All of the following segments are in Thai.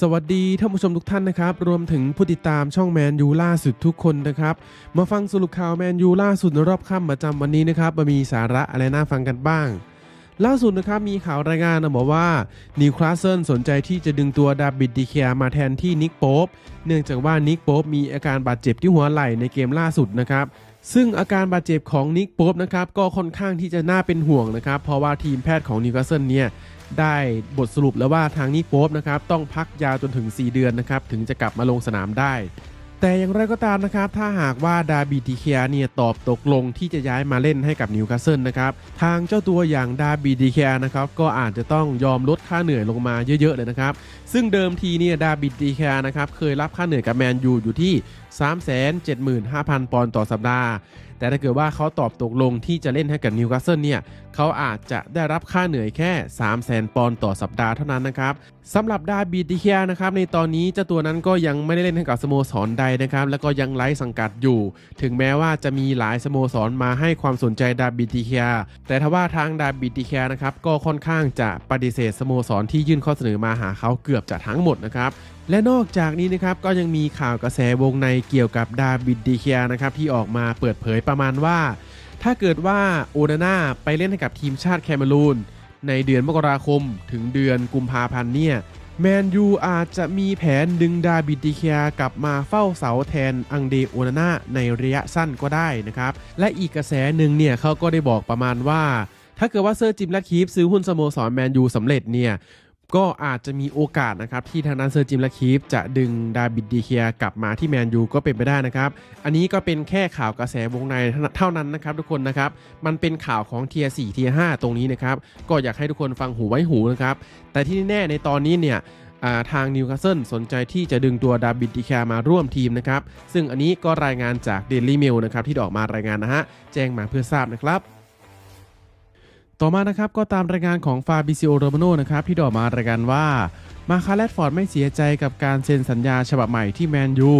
สวัสดีท่านผู้ชมทุกท่านนะครับ รวมถึงผู้ติดตามช่องแมนยูล่าสุดทุกคนนะครับ มาฟังสรุปข่าวแมนยูล่าสุดในรอบค่ำประจำวันนี้นะครับมามีสาระอะไรน่าฟังกันบ้าง ล่าสุดนะครับมีข่าวรายงานนะบอกว่านิวคาสเซิลสนใจที่จะดึงตัวดาบิดดีเคียมาแทนที่นิกโป๊ปเนื่องจากว่านิกโป๊ปมีอาการบาดเจ็บที่หัวไหล่ในเกมล่าสุดนะครับซึ่งอาการบาดเจ็บของนิกโป๊ปนะครับก็ค่อนข้างที่จะน่าเป็นห่วงนะครับ เพราะว่าทีมแพทย์ของนิวคาสเซิลเนี่ย ได้บทสรุปแล้วว่าทางนิกโป๊ปนะครับต้องพักยาวจนถึง 4 เดือนนะครับถึงจะกลับมาลงสนามได้ แต่อย่างไรก็ตามนะครับ ถ้าหากว่าดาบิดีเคียเนี่ยตอบตกลงที่จะย้ายมาเล่นให้กับนิวคาสเซิลนะครับทางเจ้าตัวอย่างดาบิดีเคียนะครับก็อาจจะต้องยอมลดค่าเหนื่อยลงมาเยอะๆเลยนะครับซึ่งเดิมทีเนี่ยดาบิดีเคียนะครับเคยรับค่าเหนื่อยกับแมนยูอยู่ที่ 375,000 ปอนด์ต่อสัปดาห์ แต่ถ้าเกิดว่าเขาตอบตกลงที่จะเล่นให้กับนิวคาสเซิลเนี่ยเขาอาจจะได้รับค่าเหนื่อยแค่ 3 0 0 0 0 0ปอนด์ต่อสัปดาห์เท่านั้นนะครับสำหรับดาบิดิเคียนะครับในตอนนี้เจ้าตัวนั้นก็ยังไม่ได้เล่นให้กับสโมสรใดนะครับแล้วก็ยังไร้สังกัดอยู่ ถึงแม้ว่าจะมีหลายสโมสรมาให้ความสนใจดาบิดิเคียแต่ทว่าทางดาบิดิเคียนะครับก็ค่อนข้างจะปฏิเสธสโมสรที่ยื่นข้อเสนอมาหาเขาเกือบจะทั้งหมดนะครับและนอกจากนี้นะครับก็ยังมีข่าวกระแสวงในเกี่ยวกับดาบิดดีเคียนะครับที่ออกมาเปิดเผยประมาณว่า ถ้าเกิดว่าโอนาน่าไปเล่นให้กับทีมชาติแคเมรูนในเดือนมกราคมถึงเดือนกุมภาพันธ์เนี่ยแมนยูอาจจะมีแผนดึงดาบิดดีเคียกลับมาเฝ้าเสาแทนอังเดโอนาน่าในระยะสั้นก็ได้นะครับ และอีกกระแสหนึ่งเนี่ยเขาก็ได้บอกประมาณว่า ถ้าเกิดว่าเซอร์จิมและคีฟซื้อหุ้นสโมสรแมนยูสำเร็จเนี่ย ก็อาจจะมีโอกาสนะครับที่ทางด้านเซอร์จิมและคีฟจะดึงดาบิดดีเคียกลับมาที่แมนยูก็เป็นไปได้นะครับ อันนี้ก็เป็นแค่ข่าวกระแสวงในเท่านั้นนะครับทุกคนนะครับ มันเป็นข่าวของเทียร์4เทียร์5ตรงนี้นะครับ ก็อยากให้ทุกคนฟังหูไว้หูนะครับ แต่ที่แน่ในตอนนี้เนี่ยทางนิวคาสเซิลสนใจที่จะดึงตัวดาบิดดีแคร์มาร่วมทีมนะครับ ซึ่งอันนี้ก็รายงานจาก Daily Mail นะครับที่ออกมารายงานนะฮะ แจ้งมาเพื่อทราบนะครับ ต่อมานะครับก็ตามรายงานของฟาบิซิโอโรมาโนนะครับที่ออกมารายงานว่ามาคาแรดฟอร์ดไม่เสียใจกับการเซ็นสัญญาฉบับใหม่ที่แมนยู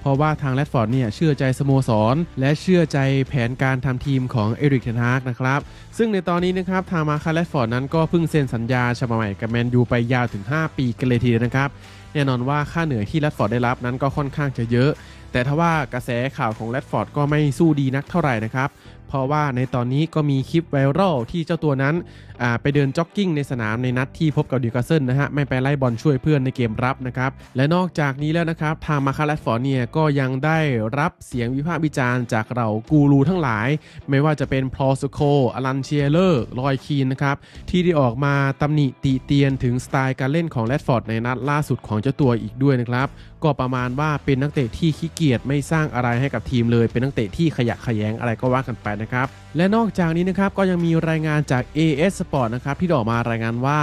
เพราะว่าทางแรดฟอร์ดเนี่ยเชื่อใจสโมสร และเชื่อใจแผนการทำทีมของเอริกเทนฮากนะครับ ซึ่งในตอนนี้นะครับทางมาคาแรดฟอร์ดนั้นก็เพิ่งเซ็นสัญญาฉบับใหม่กับแมนยูไปยาวถึง 5 ปีกันเลยทีเดียวนะครับ แน่นอนว่าค่าเหนื่อยที่แรดฟอร์ดได้รับนั้นก็ค่อนข้างจะเยอะ แต่ทว่า กระแสข่าวของแรดฟอร์ดก็ไม่สู้ดีนักเท่าไหร่นะครับ เพราะว่าในตอนนี้ก็มีคลิปไวรัลที่เจ้าตัวนั้นไปเดินจ็อกกิ้งในสนามในนัดที่พบกับดิวคาเซิลนะฮะไม่ไปไล่บอลช่วยเพื่อนในเกมรับนะครับและนอกจากนี้แล้วนะครับทางมาคาแรดฟอร์เนียก็ยังได้รับเสียงวิพากษ์วิจารณ์จากเรากูรูทั้งหลาย ไม่ว่าจะเป็นพลอสโคอลันเชียเลอร์ลอยคีนนะครับที่ได้ออกมาตำหนิติเตียนถึงสไตล์การเล่นของแรดฟอร์ดในนัดล่าสุดของเจ้าตัวอีกด้วยนะครับก็ประมาณว่าเป็นนักเตะที่ขี้เกียจไม่สร้างอะไรให้กับทีมเลย เป็นนักเตะที่ขยะขยงอะไรก็ว่ากันไปนะครับ และนอกจากนี้นะครับก็ยังมีรายงานจาก AS Sport นะครับที่ออกมารายงานว่า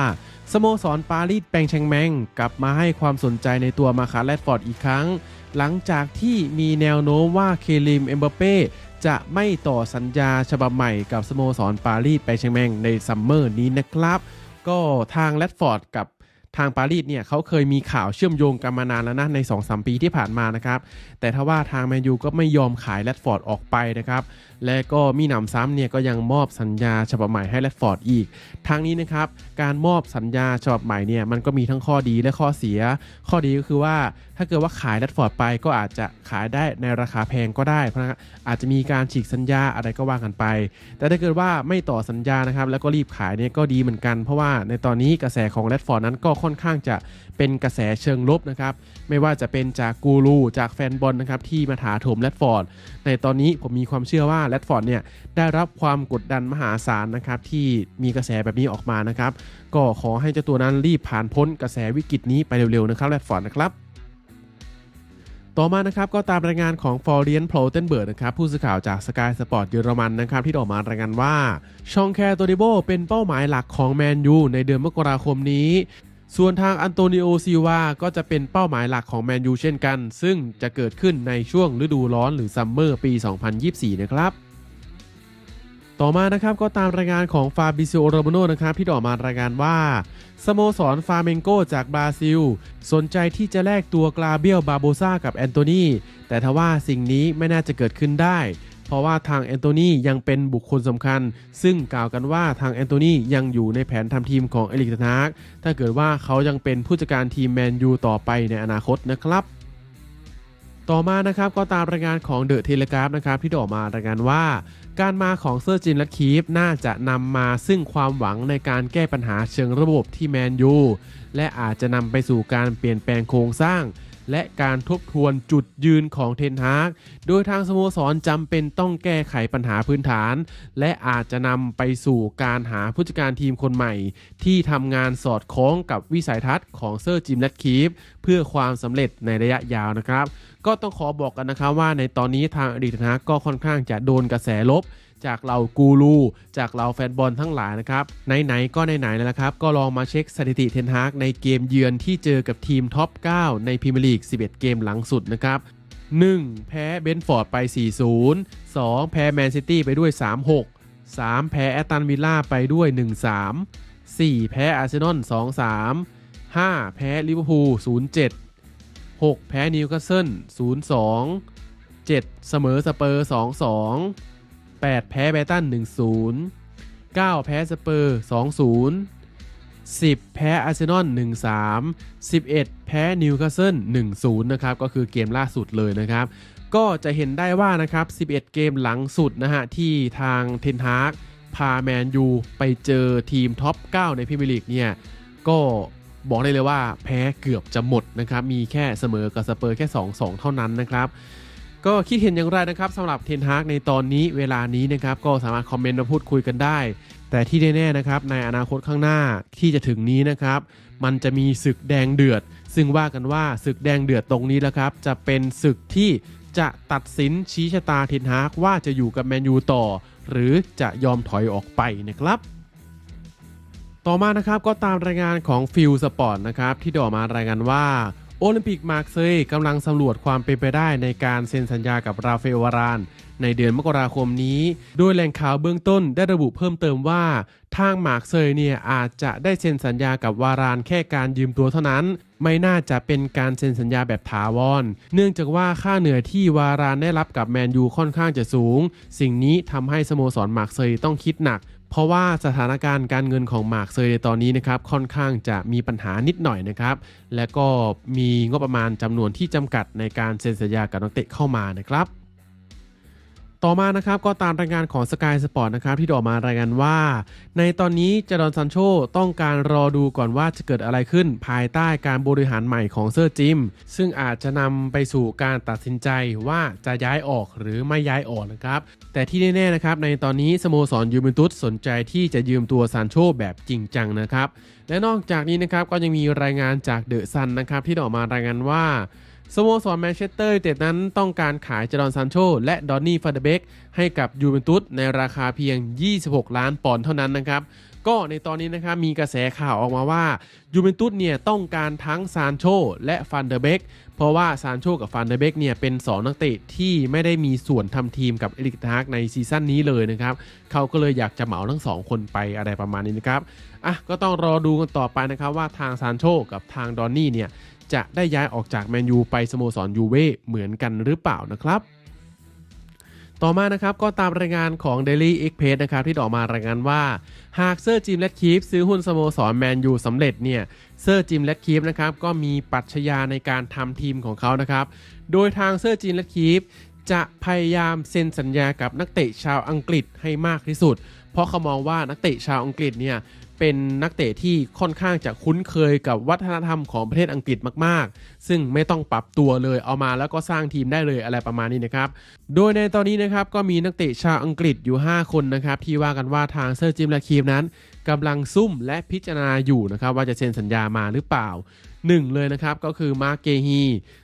สโมสรปารีสแปงเชงแมง กลับมาให้ความสนใจในตัวมาคาแรดฟอร์ดอีกครั้ง หลังจากที่มีแนวโน้มว่าเคลิมเอมบัปเป้จะไม่ต่อสัญญาฉบับใหม่กับสโมสรปารีสแปงเชงแมงในซัมเมอร์นี้นะครับ ก็ทางแรดฟอร์ดกับ ทางปารีสเนี่ยเขาเคยมีข่าวเชื่อมโยงกันมานานแล้วนะใน2-3ปีที่ผ่านมานะครับ แต่ถ้าว่าทางแมนยูก็ไม่ยอมขายแรดฟอร์ดออกไปนะครับ และก็มีหนำซ้ำเนี่ยก็ยังมอบสัญญาฉบับใหม่ให้แรดฟอร์ดอีก ทางนี้นะครับการมอบสัญญาฉบับใหม่เนี่ยมันก็มีทั้งข้อดีและข้อเสีย ข้อดีก็คือว่าถ้าเกิดว่าขายแรดฟอร์ดไปก็อาจจะขายได้ในราคาแพงก็ได้เพราะอาจจะมีการฉีกสัญญาอะไรก็ว่ากันไป แต่ถ้าเกิดว่าไม่ต่อสัญญานะครับแล้วก็รีบขายเนี่ยก็ดีเหมือนกัน เพราะว่าในตอนนี้กระแสของแรดฟอร์ดนั้นก็ค่อนข้างจะเป็นกระแสเชิงลบนะครับ ไม่ว่าจะเป็นจากกูรูจากแฟนบอลนะครับที่มาถาโถมแรดฟอร์ด ในตอนนี้ผมมีความเชื่อว่าแรดฟอร์ดเนี่ยได้รับความกดดันมหาศาลนะครับที่มีกระแสแบบนี้ออกมานะครับ ก็ขอให้เจ้าตัวนั้นรีบผ่านพ้นกระแสวิกฤตนี้ไปเร็วๆนะครับแรดฟอร์ดนะครับต่อมานะครับก็ตามรายงานของฟอร์เรียนโพลเทนเบิร์ดนะครับผู้สื่อข่าวจากสกายสปอร์ตเยอรมันนะครับที่ออกมารายงานว่า ชองแคร์โตดิโบเป็นเป้าหมายหลักของแมนยูในเดือนมกราคมนี้ ส่วนทางอันโตนิโอซิวาก็จะเป็นเป้าหมายหลักของแมนยูเช่นกัน ซึ่งจะเกิดขึ้นในช่วงฤดูร้อนหรือซัมเมอร์ปี 2024 นะครับต่อมานะครับก็ตามรายงานของฟาบิซิโอโรโมโนนะครับที่ออกมารายงานว่าสโมสรฟาเมงโกจากบราซิล สนใจที่จะแลกตัวกลาเบียลบาโบซากับแอนโตนีแต่ทว่าสิ่งนี้ไม่น่าจะเกิดขึ้นได้ เพราะว่าทางแอนโทนียังเป็นบุคคลสำคัญ ซึ่งกล่าวกันว่าทางแอนโทนียังอยู่ในแผนทำทีมของเอริกทนากถ้าเกิดว่าเขายังเป็นผู้จัดการทีมแมนยูต่อไปในอนาคตนะครับต่อมานะครับก็ตามรายงานของเดอะเทเลกราฟนะครับที่ออกมารายงานว่า การมาของเซอร์จินและคีฟน่าจะนำมาซึ่งความหวังในการแก้ปัญหาเชิงระบบที่แมนยูและอาจจะนำไปสู่การเปลี่ยนแปลงโครงสร้าง และการทบทวนจุดยืนของเทนฮากโดยทางสโมสรจำเป็นต้องแก้ไขปัญหาพื้นฐาน และอาจจะนำไปสู่การหาผู้จัดการทีมคนใหม่ ที่ทำงานสอดคล้องกับวิสัยทัศน์ของเซอร์จิมและคีฟเพื่อความสำเร็จในระยะยาวนะครับ ก็ต้องขอบอกกันนะครับว่าในตอนนี้ทางอดีตนฮากก็ค่อนข้างจะโดนกระแสลบ จากเรากูรูจากเราแฟนบอลทั้งหลายนะครับไหนๆก็ไหนๆแล้วนะครับ ก็ลองมาเช็คสถิติเทนฮากในเกมเยือนที่เจอกับทีมท็อป 9 ในพรีเมียร์ลีก 11 เกมหลังสุดนะครับ 1. แพ้เบนฟอร์ดไป 4-0 2. แพ้แมนซิตี้ไปด้วย 3-6 3. แพ้แอตตันวิลล่าไปด้วย 1-3 4. แพ้อาร์เซนอล 2-3 5. แพ้ลิเวอร์พูล 0-7 6 แพ้นิวคาสเซิล 0-2 7 เสมอสเปอร์ 2-2 8 แพ้ไบตัน 1-0 9 แพ้สเปอร์ 2-0 10 แพ้อาร์เซนอล 1-3 11 แพ้นิวคาสเซิล 1-0 นะครับ ก็คือเกมล่าสุดเลยนะครับ ก็จะเห็นได้ว่านะครับ 11 เกมหลังสุดนะฮะ ที่ทางเทนฮากพาแมนยูไปเจอทีมท็อป 9 ในพรีเมียร์ลีกเนี่ย ก็บอกได้เลยว่าแพ้เกือบจะหมดนะครับ มีแค่เสมอกับสเปอร์แค่ 2-2 เท่านั้นนะครับ ก็คิดเห็นอย่างไรนะครับสำหรับเทนฮากในตอนนี้เวลานี้นะครับก็สามารถคอมเมนต์มาพูดคุยกันได้ แต่ที่แน่ๆนะครับในอนาคตข้างหน้าที่จะถึงนี้นะครับ มันจะมีศึกแดงเดือด ซึ่งว่ากันว่าศึกแดงเดือดตรงนี้แหล้วครับ จะเป็นศึกที่จะตัดสินชี้ชะตาเทนฮากว่าจะอยู่กับแมนยูต่อ หรือจะยอมถอยออกไปนะครับต่อมานะครับก็ตามรายงานของฟิลสปอร์ตนะครับที่ดออกมารายงานว่า โอลิมปิกมาร์กเซยกำลังสำรวจความเป็นไปได้ในการเซ็นสัญญากับราฟาเอลวาราน ในเดือนมกราคมนี้ โดยแหล่งข่าวเบื้องต้นได้ระบุเพิ่มเติมว่า ทางมาร์กเซยเนี่ยอาจจะได้เซ็นสัญญากับวารานแค่การยืมตัวเท่านั้น ไม่น่าจะเป็นการเซ็นสัญญาแบบถาวร เนื่องจากว่าค่าเหนื่อยที่วารานได้รับกับแมนยูค่อนข้างจะสูง สิ่งนี้ทำให้สโมสรมาร์กเซยต้องคิดหนัก เพราะว่าสถานการณ์การเงินของมาร์กเซยในตอนนี้นะครับค่อนข้างจะมีปัญหานิดหน่อยนะครับและก็มีงบประมาณจำนวนที่จำกัดในการเซ็นสัญญากับนักเตะเข้ามานะครับ ต่อมานะครับก็ตามรายงานของ Sky Sport นะครับที่ดออกมารายงานว่า ในตอนนี้จารอนซันโชต้องการรอดูก่อนว่าจะเกิดอะไรขึ้นภายใต้การบริหารใหม่ของเซอร์จิม ซึ่งอาจจะนำไปสู่การตัดสินใจว่าจะย้ายออกหรือไม่ย้ายออกนะครับ แต่ที่แน่ๆนะครับในตอนนี้สโมสรยูเวนตุสสนใจที่จะยืมตัวซานโชแบบจริงจังนะครับและนอกจากนี้นะครับก็ยังมีรายงานจากเดอะซันนะครับที่ได้ออกมารายงานว่า สโมสรแมนเชสเตอร์ยูไนเต็ดนั้นต้องการขายจารอนซานโชและดอนนี่ฟาเดเบกให้กับยูเวนตุสในราคาเพียง 26 ล้านปอนด์เท่านั้นนะครับ ก็ในตอนนี้นะครับมีกระแสข่าวออกมาว่ายูเวนตุสเนี่ยต้องการทั้งซานโชและฟันเดเบกเพราะว่าซานโชกับฟันเดเบกเนี่ยเป็น 2 นักเตะที่ไม่ได้มีส่วนทำทีมกับเอริกทากในซีซั่นนี้เลยนะครับ เขาก็เลยอยากจะเหมาทั้งสองคนไปอะไรประมาณนี้นะครับอะก็ต้องรอดูกันต่อไปนะครับว่าทางซานโชกับทางดอนนี่เนี่ย จะได้ย้ายออกจากแมนยูไปสโมสรยูเว่เหมือนกันหรือเปล่านะครับ ต่อมานะครับก็ตามรายงานของ Daily Express นะครับที่ออกมารายงานว่า หากเซอร์จิมและคีฟซื้อหุ้นสโมสรแมนยูสำเร็จเนี่ยเซอร์จิมและคีฟนะครับก็มีปรัชญาในการทำทีมของเขานะครับ โดยทางเซอร์จิมและคีฟจะพยายามเซ็นสัญญากับนักเตะชาวอังกฤษให้มากที่สุด เพราะเขามองว่านักเตะชาวอังกฤษเนี่ย เป็นนักเตะที่ค่อนข้างจะคุ้นเคยกับวัฒนธรรมของประเทศอังกฤษมาก ๆ ซึ่งไม่ต้องปรับตัวเลยเอามาแล้วก็สร้างทีมได้เลยอะไรประมาณนี้นะครับ โดยในตอนนี้นะครับก็มีนักเตะชาวอังกฤษอยู่ 5 คนนะครับที่ว่ากันว่าทางเซอร์จิมและคีมนั้นกำลังซุ่มและพิจารณาอยู่นะครับว่าจะเซ็นสัญญามาหรือเปล่า 1 เลยนะครับก็คือมาร์เกฮี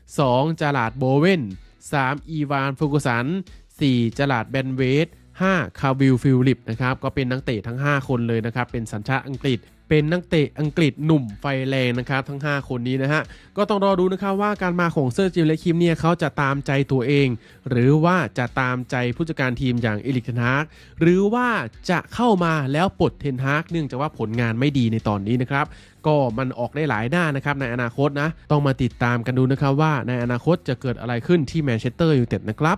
2จาลาดโบเวน 3 อีวานฟูกุสัน 4จาลาดแบนเวส 5คาวิลฟิลิปนะครับก็เป็นนักเตะทั้ง 5 คนเลยนะครับเป็นสัญชาติอังกฤษ เป็นนักเตะอังกฤษหนุ่มไฟแรงนะครับทั้ง 5 คนนี้นะฮะก็ต้องรอดูนะครับว่าการมาของเซอร์จิมและคิมเนี่ยเขาจะตามใจตัวเอง หรือว่าจะตามใจผู้จัดการทีมอย่างเอลิกเทนฮากหรือว่าจะเข้ามาแล้วปลดเทนฮากเนื่องจากว่าผลงานไม่ดีในตอนนี้นะครับก็มันออกได้หลายหน้านะครับในอนาคตนะต้องมาติดตามกันดูนะครับว่าในอนาคตจะเกิดอะไรขึ้นที่แมนเชสเตอร์ยูไนเต็ดนะครับ